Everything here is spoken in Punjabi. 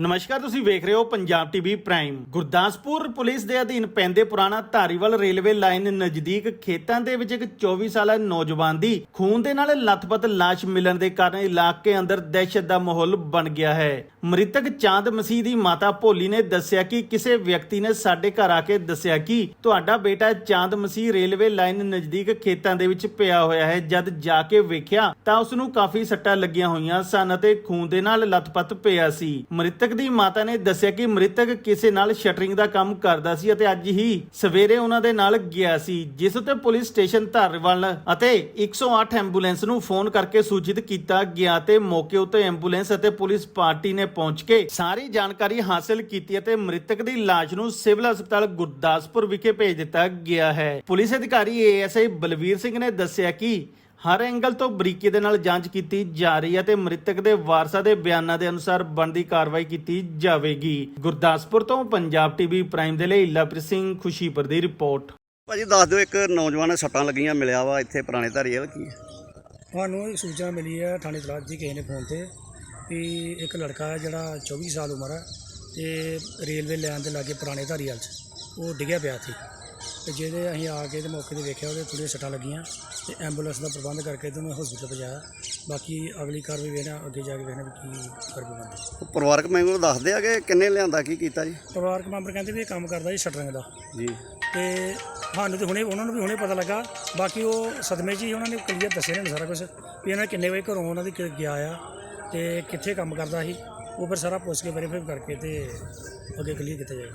ਨਮਸਕਾਰ, ਤੁਸੀਂ ਵੇਖ ਰਹੇ ਹੋ Punjab TV prime. Gurdaspur police ਦੇ ਅਧੀਨ ਪੈਂਦੇ ਪੁਰਾਣਾ ਧਾਰੀਵਾਲ ਰੇਲਵੇ ਲਾਈਨ ਨਜ਼ਦੀਕ ਖੇਤਾਂ ਦੇ ਵਿੱਚ ਇੱਕ 24 ਸਾਲਾ ਨੌਜਵਾਨ ਦੀ ਖੂਨ ਦੇ ਨਾਲ ਲੱਥਪੱਥ ਲਾਸ਼ ਮਿਲਣ ਦੇ ਕਾਰਨ ਇਲਾਕੇ ਅੰਦਰ ਦਹਿਸ਼ਤ ਦਾ ਮਾਹੌਲ ਬਣ ਗਿਆ ਹੈ। ਮ੍ਰਿਤਕ ਚਾਂਦ ਮਸੀਹ ਦੀ ਮਾਤਾ ਭੋਲੀ ਨੇ ਦੱਸਿਆ ਕਿ ਕਿਸੇ ਵਿਅਕਤੀ ਨੇ ਸਾਡੇ ਘਰ ਆ ਕੇ ਦੱਸਿਆ ਕਿ ਤੁਹਾਡਾ ਬੇਟਾ ਚਾਂਦ ਮਸੀਹ ਰੇਲਵੇ ਲਾਈਨ ਨਜ਼ਦੀਕ ਖੇਤਾਂ ਦੇ ਵਿੱਚ ਪਿਆ ਹੋਇਆ ਹੈ। ਜਦ ਜਾ ਕੇ ਵੇਖਿਆ ਤਾਂ ਉਸ ਨੂੰ ਕਾਫੀ ਸੱਟਾਂ ਲੱਗੀਆਂ ਹੋਈਆਂ ਸਨ ਅਤੇ ਖੂਨ ਦੇ ਨਾਲ ਲੱਥਪੱਥ ਪਿਆ ਸੀ। ਮ੍ਰਿਤਕ ਦੀ ਮਾਤਾ ਨੇ ਦੱਸਿਆ ਕਿ ਮ੍ਰਿਤਕ ਕਿਸੇ ਨਾਲ ਸ਼ਟਰਿੰਗ ਦਾ ਕੰਮ ਕਰਦਾ ਸੀ ਅਤੇ ਅੱਜ ਹੀ ਸਵੇਰੇ ਉਹਨਾਂ ਦੇ ਨਾਲ ਗਿਆ ਸੀ, ਜਿਸ ਉੱਤੇ ਪੁਲਿਸ ਸਟੇਸ਼ਨ ਧਾਰੀਵਾਲ ਅਤੇ 108 ਐਂਬੂਲੈਂਸ ਨੂੰ ਫੋਨ ਕਰਕੇ ਸੂਚਿਤ ਕੀਤਾ ਗਿਆ ਤੇ ਮੌਕੇ ਉਤੇ ਐਂਬੂਲੈਂਸ ਅਤੇ ਪੁਲਿਸ ਪਾਰਟੀ ਨੇ ਪਹੁੰਚ ਕੇ ਸਾਰੀ ਜਾਣਕਾਰੀ ਹਾਸਲ ਕੀਤੀ ਅਤੇ ਮ੍ਰਿਤਕ ਦੀ ਲਾਸ਼ ਨੂੰ ਸਿਵਲ ਹਸਪਤਾਲ ਗੁਰਦਾਸਪੁਰ ਵਿਖੇ ਭੇਜ ਦਿੱਤਾ ਗਿਆ ਹੈ। ਪੁਲਿਸ ਅਧਿਕਾਰੀ ਏਐਸਆਈ ਬਲਵੀਰ ਸਿੰਘ ਨੇ ਦੱਸਿਆ ਕਿ ਹਰ ਐਂਗਲ ਤੋਂ ਬਰੀਕੀ ਦੇ ਨਾਲ ਜਾਂਚ ਕੀਤੀ ਜਾ ਰਹੀ ਹੈ ਤੇ ਮ੍ਰਿਤਕ ਦੇ ਵਾਰਸਾਂ ਦੇ ਬਿਆਨਾਂ ਦੇ ਅਨੁਸਾਰ ਬਣਦੀ ਕਾਰਵਾਈ ਕੀਤੀ ਜਾਵੇਗੀ। ਗੁਰਦਾਸਪੁਰ ਤੋਂ ਪੰਜਾਬ ਟੀਵੀ ਪ੍ਰਾਈਮ ਦੇ ਲਈ ਲਵਪ੍ਰੀਤ ਸਿੰਘ ਖੁਸ਼ੀਪੁਰ ਦੀ ਰਿਪੋਰਟ। ਭਾਜੀ ਦੱਸ ਦਿਓ ਇੱਕ ਨੌਜਵਾਨ ਨੇ ਸੱਟਾਂ ਲੱਗੀਆਂ ਮਿਲਿਆ ਵਾ ਇੱਥੇ ਪੁਰਾਣੇ ਧਾਰੀਵਾਲ ਕੀ ਹੈ? ਸਾਨੂੰ ਇਹ ਸੂਚਨਾ ਮਿਲੀ ਹੈ ਥਾਣੇ ਤਲਾਸ਼ ਦੀ ਕਿਸੇ ਨੇ ਫੋਨ ਤੇ ਵੀ ਇੱਕ ਲੜਕਾ ਹੈ ਜਿਹੜਾ 24 ਸਾਲ ਉਮਰ ਹੈ ਤੇ ਰੇਲਵੇ ਲਾਈਨ ਦੇ ਲਾਗੇ ਪੁਰਾਣੇ ਧਾਰੀਵਾਲ 'ਚ ਉਹ ਡਿੱਗਿਆ ਪਿਆ ਸੀ ਤੇ ਜਿਹਦੇ ਅਸੀਂ ਆ ਕੇ ਤੇ ਮੌਕੇ ਤੇ ਵੇਖਿਆ ਉਹਦੇ ਥੋੜ੍ਹੀਆਂ ਸੱਟਾਂ ਲੱਗੀਆਂ ਤੇ ਐਂਬੂਲੈਂਸ ਦਾ ਪ੍ਰਬੰਧ ਕਰਕੇ ਤੇ ਉਹਨੂੰ ਹਸਪੀਟਲ ਪਹੁੰਚਾਇਆ ਬਾਕੀ ਅਗਲੀ ਕਾਰਵਾਈ ਵੇਖਣਾ ਅੱਗੇ ਜਾ ਕੇ ਵੇਖਣਾ ਵੀ ਕੀ ਕਾਰਵਾਈ ਬਣਦੀ ਉਹ ਪਰਿਵਾਰਕ ਮੈਂਬਰ ਦੱਸਦੇ ਆ ਕਿ ਕਿੰਨੇ ਲਿਆਂਦਾ ਕੀ ਕੀਤਾ ਜੀ? ਪਰਿਵਾਰਕ ਮੈਂਬਰ ਕਹਿੰਦੇ ਵੀ ਇਹ ਕੰਮ ਕਰਦਾ ਜੀ ਸ਼ਟਰਿੰਗ ਦਾ। ਜੀ। ਤੇ ਸਾਨੂੰ ਤੇ ਹੁਣੇ ਉਹਨਾਂ ਨੂੰ ਵੀ ਹੁਣੇ ਪਤਾ ਲੱਗਾ। ਬਾਕੀ ਉਹ ਸਦਮੇ 'ਚ ਹੀ ਉਹਨਾਂ ਨੇ ਕਲੀਅਰ ਦੱਸਿਆ ਨੇ ਸਾਰਾ ਕੁਝ ਵੀ ਇਹਨਾਂ ਕਿੰਨੇ ਵਜੇ ਘਰੋਂ ਉਹਨਾਂ ਦੀ ਕ- ਗਿਆ ਆ ਤੇ ਕਿੱਥੇ ਕੰਮ ਕਰਦਾ ਸੀ। ਉਹ ਫਿਰ ਸਾਰਾ ਪੁੱਛ ਕੇ ਵੈਰੀਫਾਈ ਕਰਕੇ ਤੇ ਅੱਗੇ ਕਲੀਅਰ ਕੀਤਾ ਜਾਏਗਾ।